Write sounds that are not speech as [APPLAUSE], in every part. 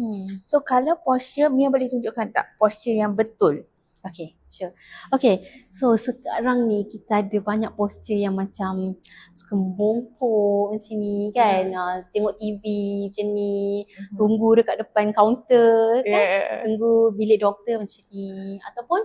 Hmm. So kalau posture, Mia boleh tunjukkan tak posture yang betul? Okay, sure. Okay, so sekarang ni kita ada banyak posture yang macam suka membongkok macam ni kan. Hmm. Uh, tengok TV macam ni, Mhm. tunggu dekat depan kaunter kan. Yeah. Tunggu bilik doktor macam ni. Ataupun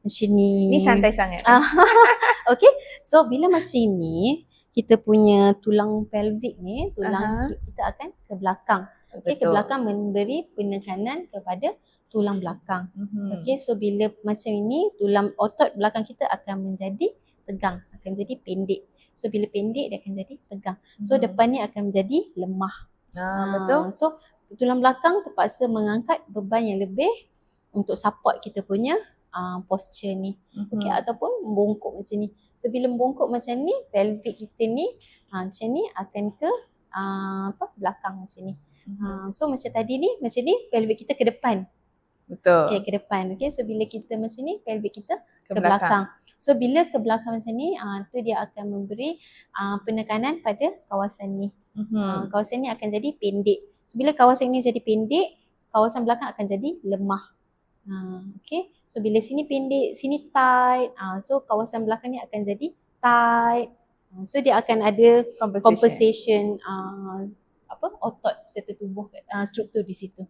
macam ni. Ni santai sangat. Ah, [LAUGHS] okay, so bila macam ni, kita punya tulang pelvic ni, tulang Aha. kita akan ke belakang. Okay, ke Betul. belakang memberi penekanan kepada tulang belakang. Mhm. Okay, so bila macam ini, tulang otot belakang kita akan menjadi tegang, akan jadi pendek. So bila pendek dia akan jadi tegang. So Mhm. depan ni akan menjadi lemah. Ah, betul. Ah, So tulang belakang terpaksa mengangkat beban yang lebih untuk support kita punya uh, posture ni. Mhm. Okay, ataupun membongkok macam ni. So bila membongkok macam ni, pelvic kita ni uh, macam ni akan ke uh, apa belakang macam ni. Mhm. Uh, so macam tadi ni, macam ni pelvic kita ke depan. Betul. Okay, ke depan. Okay, so bila kita macam ni, pelvic kita Ke, ke, belakang. So bila ke belakang macam ni, uh, tu dia akan memberi uh, penekanan pada kawasan ni. Mhm. Uh, kawasan ni akan jadi pendek. So bila kawasan ni jadi pendek, kawasan belakang akan jadi lemah. Uh, okay, so bila sini pendek, sini tight. Uh, so kawasan belakang ni akan jadi tight. Uh, so dia akan ada Compensation. compensation uh, apa otot serta tubuh uh, struktur di situ.